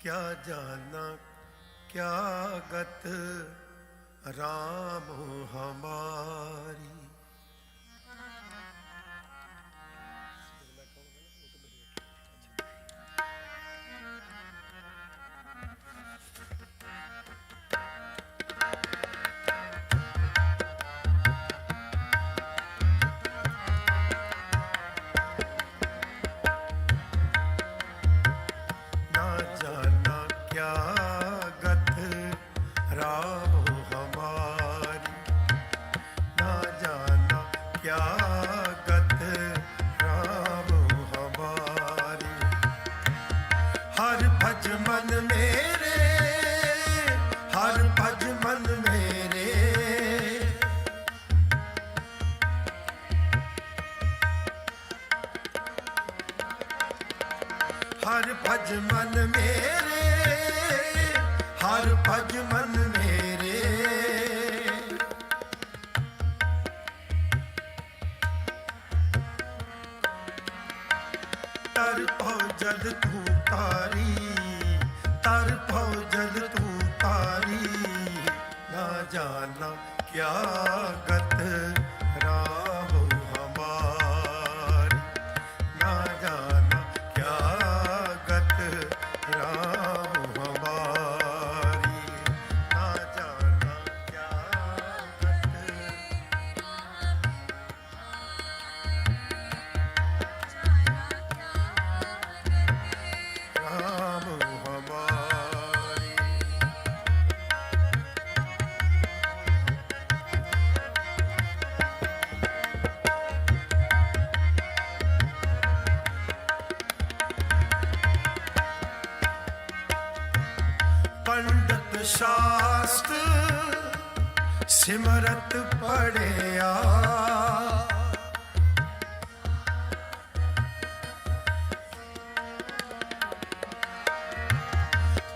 ਕਿਆ ਜਾਣਾ ਕਿਆ ਗਤ ਰਾਮ ਹਮਾਰੀ।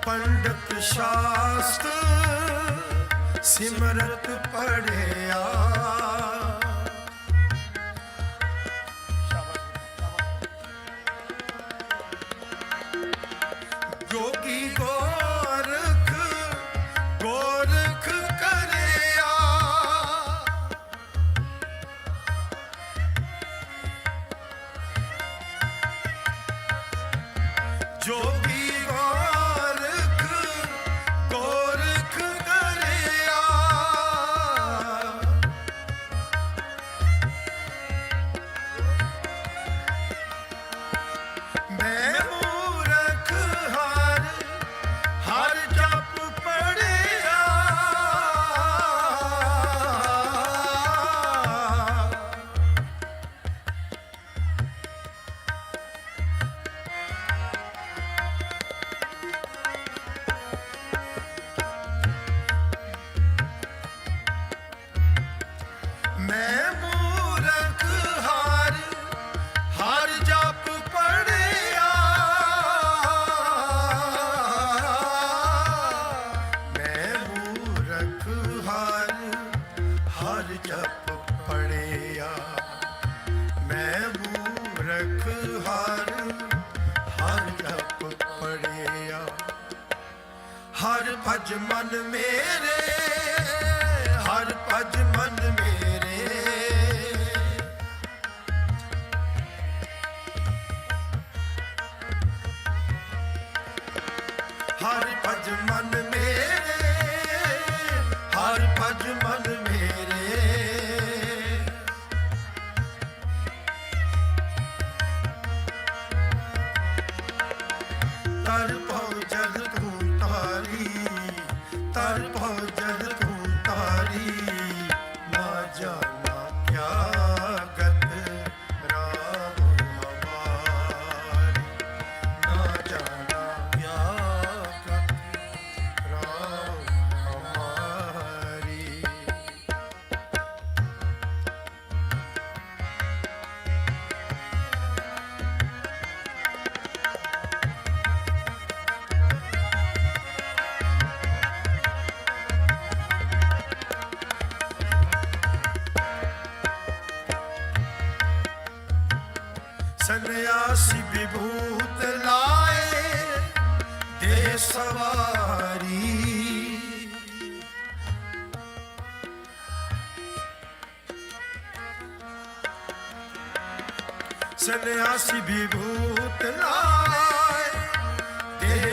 ਪੰਡਤ ਸ਼ਾਸਤ ਸਿਮਰਤ ਪੜਿਆ ਹਰ ਭਜ ਮਨ ਮੇਰੇ ਹਰ ਭਜ ਮਨ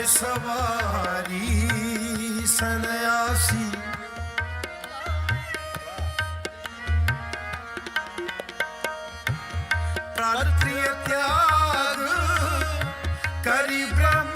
ਦੇਹ ਸਵਾਰੀ ਸੰਨਿਆਸੀ। ਪ੍ਰਾਤਰੀ ਤਿਆਗ ਕਰੀ ਬ੍ਰਹਮ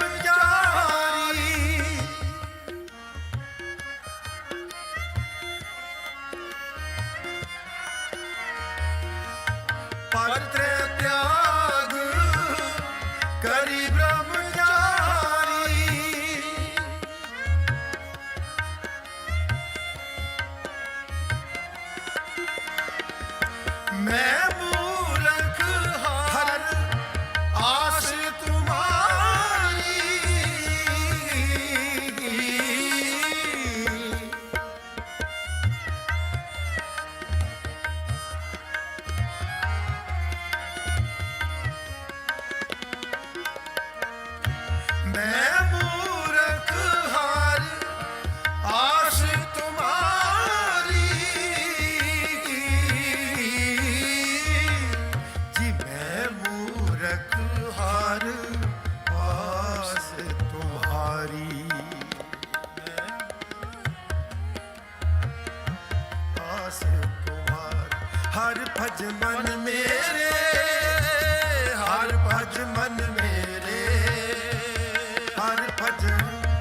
ਹਰ ਭਜ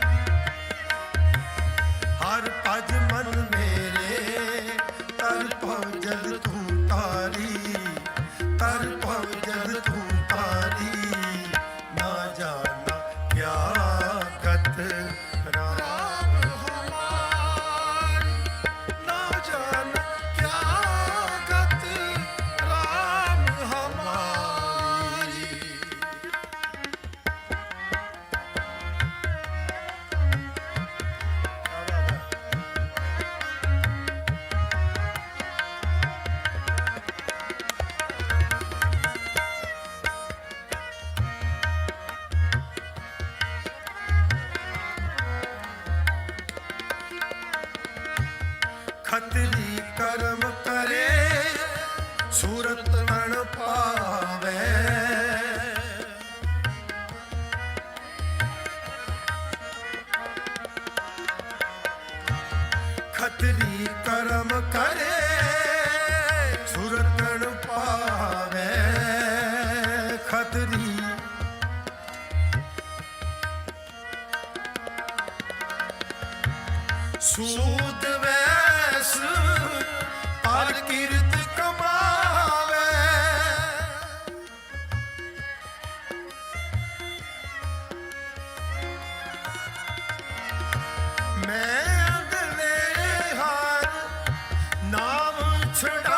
ਖਤਰੀ ਕਰਮ ਨਾਮ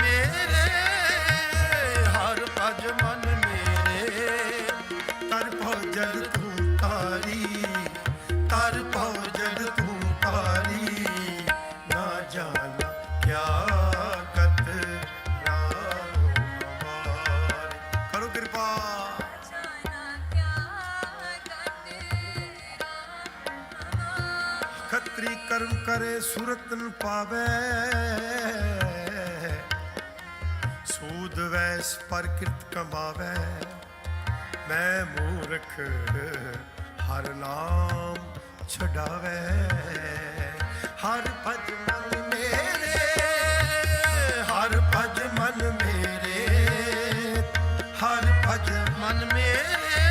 ਮੇਰੇ, ਹਰ ਭਜ ਮਨ ਮੇਰੇ। ਤਰ ਭਜਨ ਤੂੰ ਤਾਰੀ ਤਰ ਭਜਨ ਤੂੰ ਤਾਰੀ ਨਾ ਜਾਣਾ ਕਿਆ ਕਤ ਰਾਮ ਹਮਾਰੇ ਕਰੋ ਕਿਰਪਾ। ਖਤਰੀ ਕਰਮ ਕਰੇ ਸੁਰਤਨ ਪਾਵੇ। ਸੂਦ ਵੈਸ ਪਰ ਕਿਰਤ ਕਮਾਵੇ। ਮੈਂ ਮੂਰਖ, ਹਰ ਨਾਮ ਛਡਾਵੇ। ਹਰ ਭਜ ਮਨ ਮੇਰੇ, ਹਰ ਭਜ ਮਨ ਮੇਰੇ, ਹਰ ਭਜ ਮਨ ਮੇਰੇ,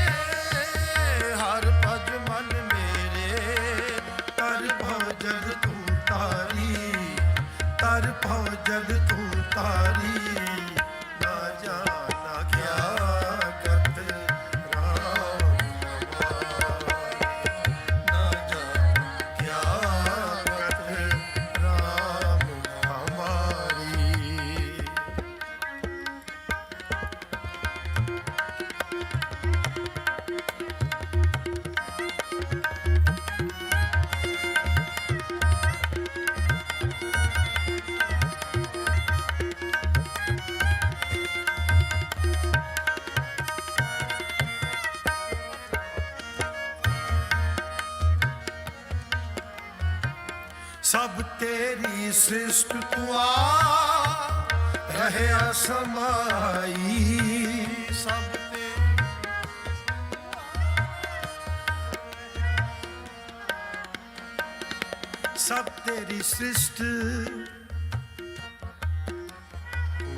ਹਰ ਭਜ ਮਨ ਮੇਰੇ। ਤਰ ਭਜਨ ਤੂੰ ਤਾਰੀ, ਤਰ ਭਜਨ ਤੂੰ ਤਾਰੀ। ਤੇਰੀ ਸ੍ਰਿਸ਼ਟ ਤੂੰ ਆ ਰਹਿਆ ਸਮਾਈ ਸਭ ਤੇ। ਸਭ ਤੇਰੀ ਸ੍ਰਿਸ਼ਟ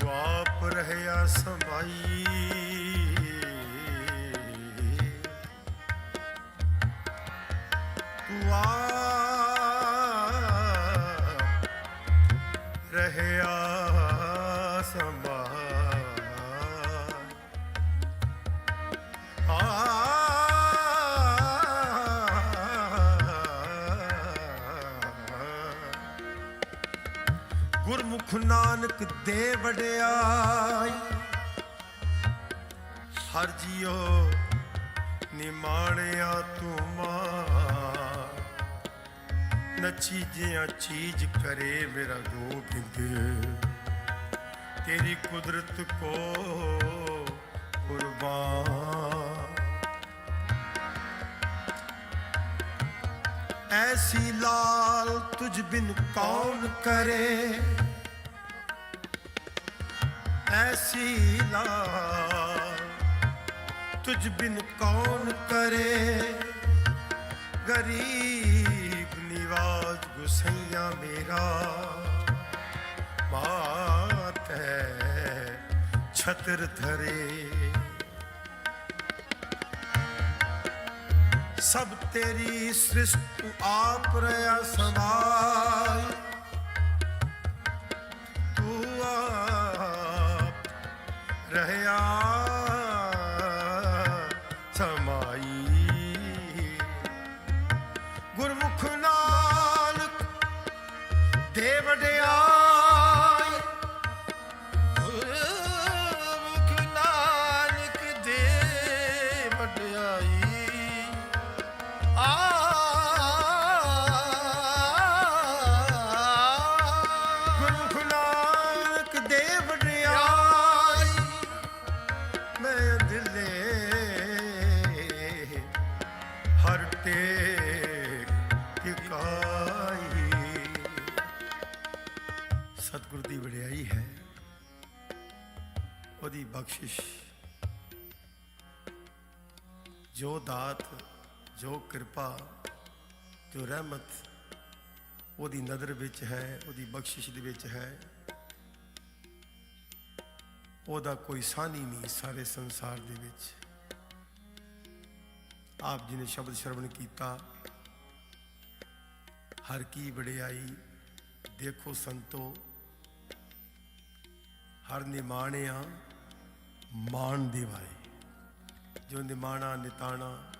ਤੂੰ ਰਹਿਆ ਸਮਾਈ। ਗੁਰਮੁਖ ਨਾਨਕ ਦੇ ਵਡਿਆਈ। ਹਰ ਜੀਓ ਨਿਮਾਣਿਆ ਤੂੰ ਮਾਂ। ਨੱਚੀ ਜਿਆਂ ਚੀਜ਼ ਕਰੇ ਮੇਰਾ ਗੋਬਿੰਦ। ਤੇਰੀ ਕੁਦਰਤ ਕੋ ਕੁਰਬਾਨ। ਐਸੀ ਲਾਲ ਤੁਝ ਬਿਨ ਕੌਣ ਕਰੇ? ਐਸੀ ਲਾਲ ਤੁਝ ਬਿਨ ਕੌਣ ਕਰੇ ਗਰੀਬ ਨਿਵਾਜ ਗੁਸਈਆ ਮੇਰਾ ਬਾਤ ਹੈ ਛਤਰ ਧਰੇ ਸਭ ਤੇਰੀ ਸ੍ਰਿਸ਼ਟ ਤੂੰ ਆਪ ਰਹਿਆ ਉਹਦੀ ਨਜ਼ਰ ਵਿੱਚ ਹੈ, ਉਹਦੀ ਬਖਸ਼ਿਸ਼ ਦੇ ਵਿੱਚ ਹੈ। ਉਹਦਾ ਕੋਈ ਸਾਨੀ ਨਹੀਂ ਸਾਰੇ ਸੰਸਾਰ ਦੇ ਵਿੱਚ। ਆਪ ਜੀ ਨੇ ਸ਼ਬਦ ਸ਼ਰਵਣ ਕੀਤਾ। ਹਰ ਕੀ ਵਡਿਆਈ, ਦੇਖੋ ਸੰਤੋ। ਹਰ ਨਿਮਾਣਿਆ, ਮਾਣ ਦੇਵਾਏ। ਜੋ ਨਿਮਾਣਾ, ਨਿਤਾਣਾ,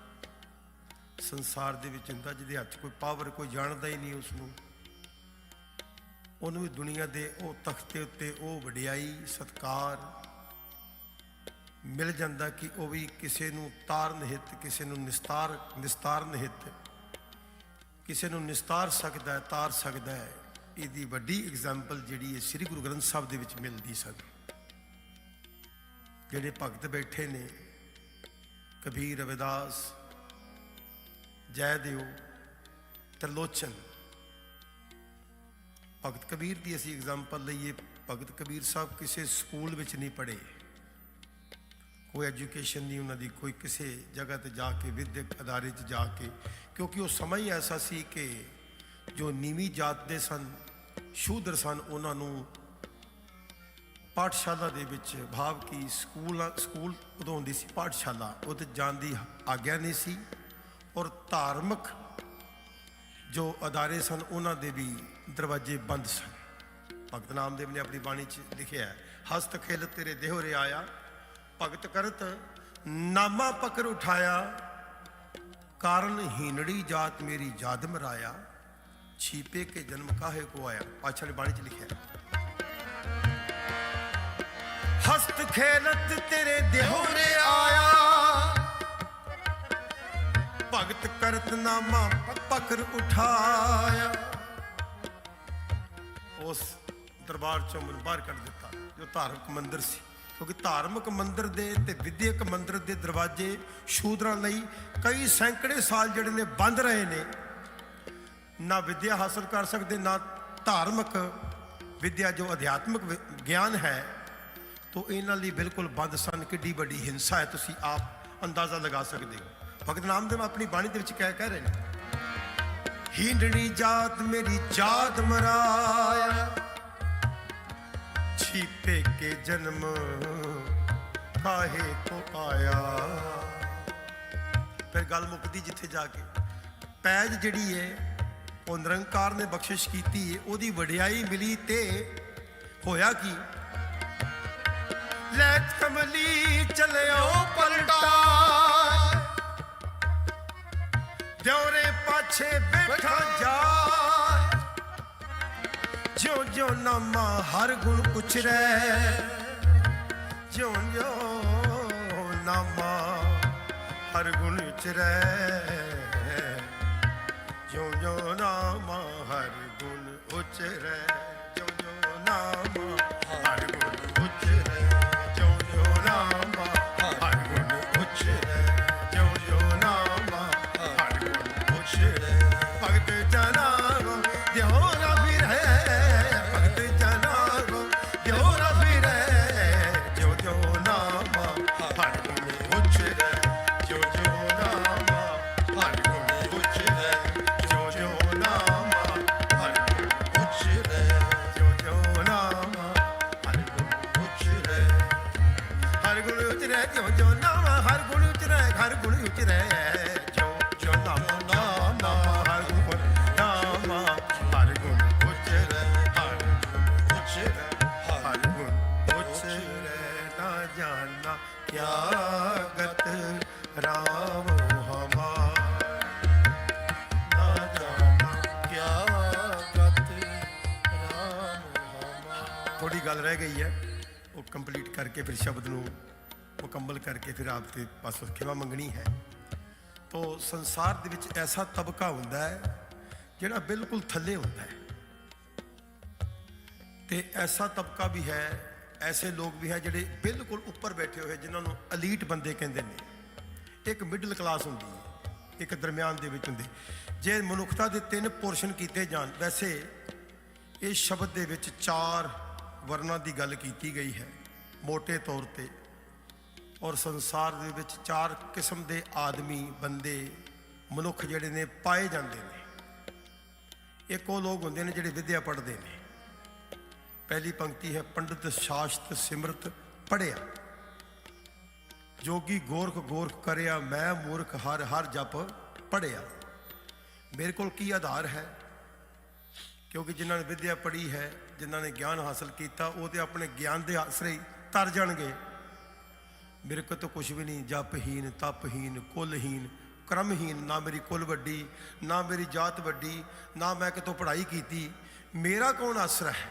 ਸੰਸਾਰ ਦੇ ਵਿੱਚ ਹੁੰਦਾ, ਜਿਹਦੇ ਹੱਥ ਕੋਈ ਪਾਵਰ ਕੋਈ ਜਾਣਦਾ ਹੀ ਨਹੀਂ ਉਸ ਨੂੰ ਉਹਨੂੰ ਵੀ ਦੁਨੀਆ ਦੇ ਉਹ ਤਖਤੇ ਉੱਤੇ ਉਹ ਵਡਿਆਈ, ਸਤਕਾਰ ਮਿਲ ਜਾਂਦਾ ਕਿ ਉਹ ਵੀ ਕਿਸੇ ਨੂੰ ਤਾਰਨ ਹਿੱਤ ਕਿਸੇ ਨੂੰ ਨਿਸਤਾਰ ਨਿਸਤਾਰਨ ਹਿੱਤ ਕਿਸੇ ਨੂੰ ਨਿਸਤਾਰ ਸਕਦਾ ਹੈ, ਤਾਰ ਸਕਦਾ ਹੈ। ਇਹਦੀ ਵੱਡੀ ਐਗਜ਼ਾਮਪਲ ਜਿਹੜੀ ਹੈ ਸ੍ਰੀ ਗੁਰੂ ਗ੍ਰੰਥ ਸਾਹਿਬ ਦੇ ਵਿੱਚ ਮਿਲਦੀ ਸਾਨੂੰ। ਜਿਹੜੇ ਭਗਤ ਬੈਠੇ ਨੇ, ਕਬੀਰ, ਰਵਿਦਾਸ ਜੈਦੇਵ ਤਰਲੋਚਨ ਭਗਤ ਕਬੀਰ ਦੀ ਅਸੀਂ ਐਗਜ਼ਾਮਪਲ ਲਈਏ। ਭਗਤ ਕਬੀਰ ਸਾਹਿਬ ਕਿਸੇ ਸਕੂਲ ਵਿੱਚ ਨਹੀਂ ਪੜ੍ਹੇ। ਕੋਈ ਐਜੂਕੇਸ਼ਨ ਨਹੀਂ ਉਹਨਾਂ ਦੀ, ਕੋਈ ਕਿਸੇ ਜਗ੍ਹਾ ਤੇ ਜਾ ਕੇ, ਵਿਦਿਅਕ ਅਦਾਰੇ 'ਚ ਜਾ ਕੇ। ਕਿਉਂਕਿ ਉਹ ਸਮਾਂ ਹੀ ਐਸਾ ਸੀ ਕਿ ਜੋ ਨੀਵੀਂ ਜਾਤ ਦੇ ਸਨ, ਸ਼ੂਦਰ ਸਨ, ਉਹਨਾਂ ਨੂੰ ਪਾਠਸ਼ਾਲਾ ਦੇ ਵਿੱਚ ਭਾਵ ਕਿ ਸਕੂਲ ਸਕੂਲ ਉਦੋਂ ਹੁੰਦੀ ਸੀ ਪਾਠਸ਼ਾਲਾ। ਉਹ 'ਤੇ ਜਾਣ ਦੀ ਆਗਿਆ ਨਹੀਂ ਸੀ। ਔਰ ਧਾਰਮਿਕ ਜੋ ਅਦਾਰੇ ਸਨ, ਉਹਨਾਂ ਦੇ ਵੀ ਦਰਵਾਜ਼ੇ ਬੰਦ ਸਨ। ਭਗਤ ਨਾਮਦੇਵ ਨੇ ਆਪਣੀ ਬਾਣੀ 'ਚ ਲਿਖਿਆ ਹੈ, ਹਸਤ ਖੇਲ ਤੇਰੇ ਦੇਹੁ ਆਇਆ ਭਗਤ ਕਰਤ ਨਾਮਾ ਪਕਰ ਉਠਾਇਆ ਕਾਰਨ ਹੀਨੜੀ ਜਾਤ ਮੇਰੀ ਜਾਦ ਮਰਾਇਆ ਛੀਪੇ ਕੇ ਜਨਮ ਕਾਹੇ ਕੋ ਆਇਆ। ਪਾਛੜ ਬਾਣੀ 'ਚ ਲਿਖਿਆ ਹਸਤ ਖੇਲਤ ਤੇਰੇ ਦੇਹੁ ਆਇਆ ਭਗਤ ਕਰਤ ਨਾਮਾ ਪਕਰ ਉਠਾਇਆ। ਉਸ ਦਰਬਾਰ ਚੋਂ ਮੈਨੂੰ ਬਾਹਰ ਕੱਢ ਦਿੱਤਾ, ਜੋ ਧਾਰਮਿਕ ਮੰਦਿਰ ਸੀ। ਕਿਉਂਕਿ ਧਾਰਮਿਕ ਮੰਦਿਰ ਦੇ ਤੇ ਵਿਦਿਅਕ ਮੰਦਿਰ ਦੇ ਦਰਵਾਜ਼ੇ ਸ਼ੂਦਰਾਂ ਲਈ ਕਈ ਸੈਂਕੜੇ ਸਾਲ ਜਿਹੜੇ ਨੇ ਬੰਦ ਰਹੇ ਨੇ। ਨਾ ਵਿਦਿਆ ਹਾਸਲ ਕਰ ਸਕਦੇ, ਨਾ ਧਾਰਮਿਕ ਵਿਦਿਆ ਜੋ ਅਧਿਆਤਮਿਕ ਵਿ- ਗਿਆਨ ਹੈ, ਤੋ ਇਹਨਾਂ ਲਈ ਬਿਲਕੁਲ ਬੰਦ ਸਨ। ਕਿੱਡੀ ਵੱਡੀ ਹਿੰਸਾ ਹੈ, ਤੁਸੀਂ ਆਪ ਅੰਦਾਜ਼ਾ ਲਗਾ ਸਕਦੇ ਹੋ। ਭਗਤ ਨਾਮਦੇਵ ਆਪਣੀ ਬਾਣੀ ਦੇ ਵਿੱਚ ਕਹਿ ਕਹਿ ਰਹੇ ਨੇ। ਹੀਂਡਣੀ ਜਾਤ ਮੇਰੀ ਜਾਤ ਮਰਾਇਆ। ਛੀਪੇ ਕੇ ਜਨਮ ਕਾਹੇ ਕੋ ਆਇਆ। ਫਿਰ ਗੱਲ ਮੁੱਕਦੀ ਜਿੱਥੇ ਜਾ ਕੇ। ਪੈਜ ਜਿਹੜੀ ਹੈ ਉਹ ਨਿਰੰਕਾਰ ਨੇ ਬਖਸ਼ਿਸ਼ ਕੀਤੀ ਹੈ ਉਹਦੀ ਵਡਿਆਈ ਮਿਲੀ ਤੇ ਹੋਇਆ ਕੀ? ਲੈ ਕਮਲੀ ਚਲਿਓ ਪਲਟਾ। ਦਿਉਰੇ ਪਾਛੇ ਬੈਠਾ ਜਾ ਜਿਉ ਜਿਉ ਨਾਮਾ ਹਰ ਗੁਣ ਉਚਰੈ ਜਿਉ ਜਿਉ ਨਾਮਾ ਹਰ ਗੁਣ ਉਚਰੈ ਜਿਉ ਜਿਉ ਨਾਮਾ ਹਰ ਗੁਣ ਉਚਰੈ ਜਿਉ ਜਿਉ ਨਾਮਾ ਹਰ ਗੁਣ ਉਚਰੈ ਜਿਉ ਜਿਉ ਨਾਮਾ ਨਾਮਾ ਹਰ ਗੁਣ ਨਾਮਾ ਹਰ ਮੁਕੰਮਲ ਕਰਕੇ ਫਿਰ ਆਪ ਤੇ ਪਾਸੋਂ ਖਿਮਾ ਮੰਗਣੀ ਹੈ। ਤੋ ਸੰਸਾਰ ਦੇ ਵਿੱਚ ਐਸਾ ਤਬਕਾ ਹੁੰਦਾ ਹੈ, ਜਿਹੜਾ ਬਿਲਕੁਲ ਥੱਲੇ ਹੁੰਦਾ ਹੈ। ਤੇ ਐਸਾ ਤਬਕਾ ਵੀ ਹੈ, ਐਸੇ ਲੋਕ ਵੀ ਹੈ ਜਿਹੜੇ ਬਿਲਕੁਲ ਉੱਪਰ ਬੈਠੇ ਹੋਏ, ਜਿਨ੍ਹਾਂ ਨੂੰ ਅਲੀਟ ਬੰਦੇ ਕਹਿੰਦੇ ਨੇ। ਇੱਕ ਮਿਡਲ ਕਲਾਸ ਹੁੰਦੀ ਹੈ, ਇੱਕ ਦਰਮਿਆਨ ਦੇ ਵਿੱਚ ਹੁੰਦੀ। ਜੇ ਮਨੁੱਖਤਾ ਦੇ ਤਿੰਨ ਪੋਰਸ਼ਨ ਕੀਤੇ ਜਾਣ, ਵੈਸੇ ਇਸ ਸ਼ਬਦ ਦੇ ਵਿੱਚ ਚਾਰ ਵਰਨਾਂ ਦੀ ਗੱਲ ਕੀਤੀ ਗਈ ਹੈ ਮੋٹے ਤੌਰ ਤੇ। ਔਰ ਸੰਸਾਰ ਦੇ ਵਿੱਚ ਚਾਰ ਕਿਸਮ ਦੇ ਆਦਮੀ ਬੰਦੇ ਮਨੁੱਖ ਜਿਹੜੇ ਨੇ ਪਾਏ ਜਾਂਦੇ ਨੇ। ਇੱਕ ਉਹ ਲੋਕ ਹੁੰਦੇ ਨੇ ਜਿਹੜੇ ਵਿਦਿਆ ਪੜ੍ਹਦੇ ਨੇ। ਪਹਿਲੀ ਪੰਕਤੀ ਹੈ ਪੰਡਿਤ ਸ਼ਾਸਤ ਸਿਮਰਤ ਪੜਿਆ ਜੋਗੀ ਗੋਰਖ ਗੋਰਖ ਕਰਿਆ ਮੈਂ ਮੂਰਖ ਹਰ ਹਰ ਜਪ ਪੜਿਆ ਮੇਰੇ ਕੋਲ ਕੀ ਆਧਾਰ ਹੈ? ਕਿਉਂਕਿ ਜਿਨ੍ਹਾਂ ਨੇ ਵਿਦਿਆ ਪੜ੍ਹੀ ਹੈ, ਜਿਨ੍ਹਾਂ ਨੇ ਗਿਆਨ ਹਾਸਲ ਕੀਤਾ, ਉਹ ਤੇ ਆਪਣੇ ਗਿਆਨ ਦੇ ਆਸਰੇ ਤਰ ਜਾਣਗੇ। ਮੇਰੇ ਕੋਲ ਤਾਂ ਕੁਝ ਵੀ ਨਹੀਂ, ਜਪਹੀਨ, ਤਪਹੀਨ, ਕੁਲਹੀਨ, ਕਰਮਹੀਨ, ਨਾ ਮੇਰੀ ਕੁਲ ਵੱਡੀ, ਨਾ ਮੇਰੀ ਜਾਤ ਵੱਡੀ, ਨਾ ਮੈਂ ਕਿਤੋਂ ਪੜ੍ਹਾਈ ਕੀਤੀ। ਮੇਰਾ ਕੌਣ ਆਸਰਾ ਹੈ?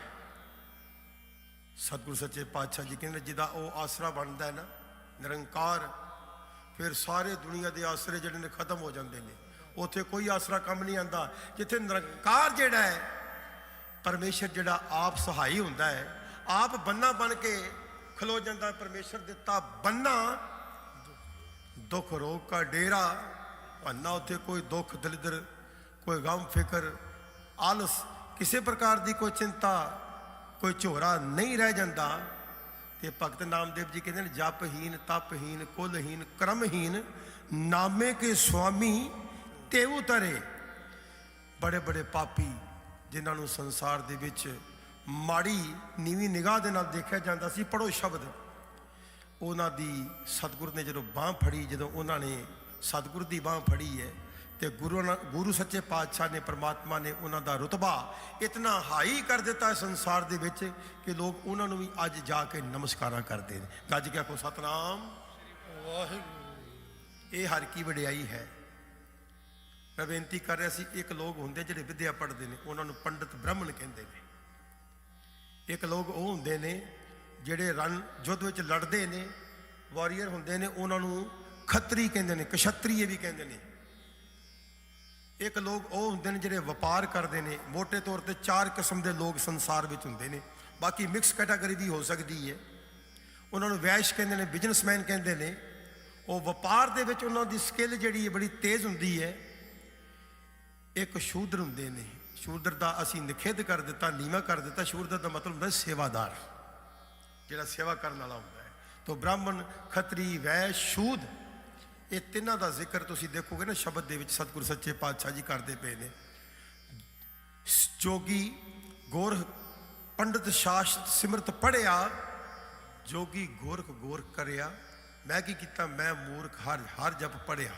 ਸਤਿਗੁਰ ਸੱਚੇ ਪਾਤਸ਼ਾਹ ਜੀ ਕਹਿੰਦੇ, ਜਿਹਦਾ ਉਹ ਆਸਰਾ ਬਣਦਾ ਹੈ ਨਾ, ਨਿਰੰਕਾਰ, ਫਿਰ ਸਾਰੇ ਦੁਨੀਆ ਦੇ ਆਸਰੇ ਜਿਹੜੇ ਨੇ ਖਤਮ ਹੋ ਜਾਂਦੇ ਨੇ। ਉੱਥੇ ਕੋਈ ਆਸਰਾ ਕੰਮ ਨਹੀਂ ਆਂਦਾ ਜਿੱਥੇ ਨਿਰੰਕਾਰ ਜਿਹੜਾ ਹੈ, ਪਰਮੇਸ਼ਰ ਜਿਹੜਾ ਆਪ ਸਹਾਈ ਹੁੰਦਾ ਹੈ, ਆਪ ਬੰਨਾ ਬਣ ਕੇ ਖਲੋ ਜਾਂਦਾ, ਪਰਮੇਸ਼ਰ ਦਿੱਤਾ ਬੰਨਾ। ਦੁੱਖ ਰੋਗ ਕਾ ਡੇਰਾ ਪੰਨਾ ਉੱਥੇ ਕੋਈ ਦੁੱਖ, ਦਲਿਦਰ, ਕੋਈ ਗਮ ਫਿਕਰ, ਆਲਸ, ਕਿਸੇ ਪ੍ਰਕਾਰ ਦੀ ਕੋਈ ਚਿੰਤਾ, ਕੋਈ ਝੋਰਾ ਨਹੀਂ ਰਹਿ ਜਾਂਦਾ। ਤੇ ਭਗਤ ਨਾਮਦੇਵ ਜੀ ਕਹਿੰਦੇ ਨੇ, ਜਪਹੀਨ, ਤਪਹੀਨ, ਕੁਲਹੀਨ, ਕਰਮਹੀਨ, ਨਾਮੇ ਕੇ ਸੁਆਮੀ ਤੇ ਉਤਰੇ ਬੜੇ ਬੜੇ ਪਾਪੀ ਜਿਨ੍ਹਾਂ ਨੂੰ ਸੰਸਾਰ ਦੇ ਵਿੱਚ ਮਾੜੀ ਨੀਵੀਂ ਨਿਗਾਹ ਦੇ ਨਾਲ ਦੇਖਿਆ ਜਾਂਦਾ ਸੀ ਪੜੋ ਸ਼ਬਦ। ਉਹਨਾਂ ਦੀ ਸਤਿਗੁਰ ਨੇ ਜਦੋਂ ਬਾਹ ਫੜੀ ਜਦੋਂ ਉਹਨਾਂ ਨੇ ਸਤਿਗੁਰ ਦੀ ਬਾਹ ਫੜੀ ਹੈ ਤੇ ਗੁਰੂ ਗੁਰੂ ਸੱਚੇ ਪਾਤਸ਼ਾਹ ਨੇ ਪ੍ਰਮਾਤਮਾ ਨੇ ਉਹਨਾਂ ਦਾ ਰੁਤਬਾ ਇਤਨਾ ਹਾਈ ਕਰ ਦਿੱਤਾ ਸੰਸਾਰ ਦੇ ਵਿੱਚ ਕਿ ਲੋਕ ਉਹਨਾਂ ਨੂੰ ਵੀ ਅੱਜ ਜਾ ਕੇ ਨਮਸਕਾਰਾਂ ਕਰਦੇ ਨੇ। ਗੱਜ ਕੇ ਕੋ ਸਤਨਾਮ। ਵਾਹਿਗੁਰੂ। ਇਹ ਹਰ ਕੀ ਵਡਿਆਈ ਹੈ। ਮੈਂ ਬੇਨਤੀ ਕਰ ਰਿਹਾ ਸੀ ਇੱਕ ਲੋਕ ਹੁੰਦੇ ਜਿਹੜੇ ਵਿਦਿਆ ਪੜ੍ਹਦੇ ਨੇ ਉਹਨਾਂ ਨੂੰ ਪੰਡਿਤ ਬ੍ਰਾਹਮਣ ਕਹਿੰਦੇ ਨੇ। ਇੱਕ ਲੋਕ ਉਹ ਹੁੰਦੇ ਨੇ ਜਿਹੜੇ ਰਣ ਯੁੱਧ ਵਿੱਚ ਲੜਦੇ ਨੇ ਵਾਰੀਅਰ ਹੁੰਦੇ ਨੇ, ਉਹਨਾਂ ਨੂੰ ਖੱਤਰੀ ਕਹਿੰਦੇ ਨੇ ਕਸ਼ਤਰੀਏ ਵੀ ਕਹਿੰਦੇ ਨੇ। ਇੱਕ ਲੋਕ ਉਹ ਹੁੰਦੇ ਨੇ ਜਿਹੜੇ ਵਪਾਰ ਕਰਦੇ ਨੇ ਮੋٹے ਤੌਰ ਤੇ ਚਾਰ ਕਿਸਮ ਦੇ ਲੋਕ ਸੰਸਾਰ ਵਿੱਚ ਹੁੰਦੇ ਨੇ। ਬਾਕੀ ਮਿਕਸ ਕੈਟਾਗਰੀ ਵੀ ਹੋ ਸਕਦੀ ਹੈ। ਉਹਨਾਂ ਨੂੰ ਵੈਸ਼ ਕਹਿੰਦੇ ਨੇ ਬਿਜ਼ਨਸਮੈਨ ਕਹਿੰਦੇ ਨੇ। ਉਹ ਵਪਾਰ ਦੇ ਵਿੱਚ ਉਹਨਾਂ ਦੀ ਸਕਿੱਲ ਜਿਹੜੀ ਹੈ, ਬੜੀ ਤੇਜ਼ ਹੁੰਦੀ ਹੈ। ਇੱਕ ਸ਼ੂਦਰ ਹੁੰਦੇ ਨੇ। ਸ਼ੂਦਰ ਦਾ ਅਸੀਂ ਨਿਖੇਧ ਕਰ ਦਿੱਤਾ, ਨੀਵਾ ਕਰ ਦਿੱਤਾ, ਸ਼ੂਦਰ ਦਾ ਮਤਲਬ ਹੁੰਦਾ ਸੇਵਾਦਾਰ। ਜਿਹੜਾ ਸੇਵਾ ਕਰਨ ਵਾਲਾ ਹੁੰਦਾ ਹੈ। ਤੋਂ ਬ੍ਰਾਹਮਣ, ਖੱਤਰੀ ਵੈ ਸ਼ੂਦ, ਇਹ ਤਿੰਨਾਂ ਦਾ ਜ਼ਿਕਰ ਤੁਸੀਂ ਦੇਖੋਗੇ ਨਾ, ਸ਼ਬਦ ਦੇ ਵਿੱਚ ਸਤਿਗੁਰ ਸੱਚੇ ਪਾਤਸ਼ਾਹ ਜੀ ਕਰਦੇ ਪਏ ਨੇ। ਜੋਗੀ ਗੋਰਖ ਪੰਡਤ ਸ਼ਾਸਤ ਸਿਮਰਤ ਪੜਿਆ ਜੋਗੀ ਗੋਰਖ ਗੋਰਖ ਕਰਿਆ, ਮੈਂ ਕੀ ਕੀਤਾ, ਮੈਂ ਮੂਰਖ ਹਰ ਹਰ ਜਪ ਪੜਿਆ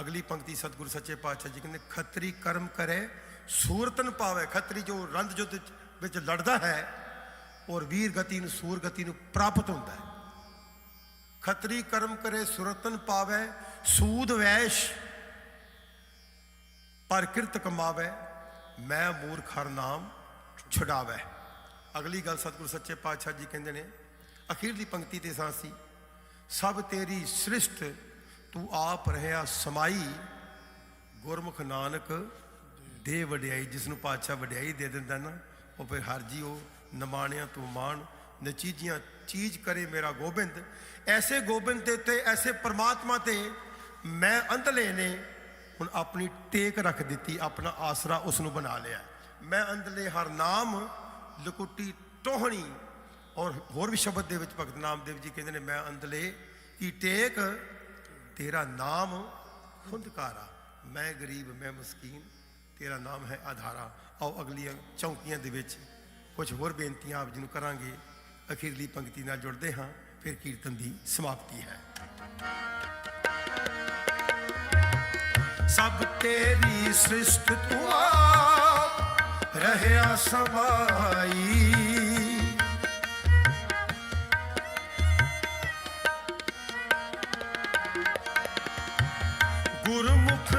ਅਗਲੀ ਪੰਕਤੀ ਸਤਿਗੁਰ ਸੱਚੇ ਪਾਤਸ਼ਾਹ ਜੀ ਕਹਿੰਦੇ, ਖੱਤਰੀ ਕਰਮ ਕਰੇ ਸੂਰਤਨ ਪਾਵੇ, ਖੱਤਰੀ ਜੋ ਰੰਧ ਯੁੱਧ ਵਿੱਚ ਲੜਦਾ ਹੈ, ਔਰ ਵੀਰ ਗਤੀ ਨੂੰ, ਸੂਰ ਗਤੀ ਨੂੰ ਪ੍ਰਾਪਤ ਹੁੰਦਾ ਹੈ। ਖੱਤਰੀ ਕਰਮ ਕਰੇ ਸੁਰਤਨ ਪਾਵੇ, ਸੂਦ ਵੈਸ਼, ਪਰ ਕਿਰਤ ਕਮਾਵੇ, ਮੈਂ ਮੂਰਖ ਹਰ ਨਾਮ ਛੁਡਾਵੇ। ਅਗਲੀ ਗੱਲ ਸਤਿਗੁਰ ਸੱਚੇ ਪਾਤਸ਼ਾਹ ਜੀ ਕਹਿੰਦੇ ਨੇ, ਅਖੀਰਲੀ ਪੰਕਤੀ ਤੇ ਸਾਸੀ, ਸਭ ਤੇਰੀ ਸ੍ਰਿਸ਼ਟ, ਤੂੰ ਆਪ ਰਹਿਆ ਸਮਾਈ, ਗੁਰਮੁਖ ਨਾਨਕ ਦੇ ਵਡਿਆਈ ਜਿਸ ਨੂੰ ਪਾਤਸ਼ਾਹ ਵਡਿਆਈ ਦੇ ਦਿੰਦਾ ਨਾ, ਉਹ ਫਿਰ ਹਰ ਜੀ ਉਹ ਨਮਾਣਿਆਂ ਤੋਂ ਮਾਣ, ਨਚੀਜੀਆਂ ਚੀਜ਼ ਕਰੇ ਮੇਰਾ ਗੋਬਿੰਦ। ਐਸੇ ਗੋਬਿੰਦ ਦੇ ਤੇ ਐਸੇ ਪ੍ਰਮਾਤਮਾ ਤੇ ਮੈਂ ਅੰਧਲੇ ਨੇ, ਹੁਣ ਆਪਣੀ ਟੇਕ ਰੱਖ ਦਿੱਤੀ, ਆਪਣਾ ਆਸਰਾ ਉਸ ਨੂੰ ਬਣਾ ਲਿਆ। ਮੈਂ ਅੰਧਲੇ ਹਰ ਨਾਮ, ਲਕੁੱਟੀ ਟੋਹਣੀ। ਔਰ ਹੋਰ ਵੀ ਸ਼ਬਦ ਦੇ ਵਿੱਚ ਭਗਤ ਨਾਮਦੇਵ ਜੀ ਕਹਿੰਦੇ ਨੇ, ਮੈਂ ਅੰਧਲੇ ਕੀ ਟੇਕ, ਤੇਰਾ ਨਾਮ ਖੁੰਦਕਾਰਾ ਮੈਂ ਗਰੀਬ, ਮੈਂ ਮਸਕੀਨ। ਤੇਰਾ ਨਾਮ ਹੈ ਆਧਾਰਾ। ਆਓ ਅਗਲੀਆਂ ਚੌਂਕੀਆਂ ਦੇ ਵਿੱਚ ਕੁਝ ਹੋਰ ਬੇਨਤੀਆਂ ਆਪ ਜੀ ਨੂੰ ਕਰਾਂਗੇ। ਅਖੀਰਲੀ ਪੰਕਤੀ ਨਾਲ ਜੁੜਦੇ ਹਾਂ, ਫਿਰ ਕੀਰਤਨ ਦੀ ਸਮਾਪਤੀ ਹੈ। ਸਭ ਤੇਰੀ ਸ੍ਰਿਸ਼ਟ ਤੂੰ ਆਪ ਰਹਿਆ ਸਮਾਈ। ਗੁਰਮੁਖ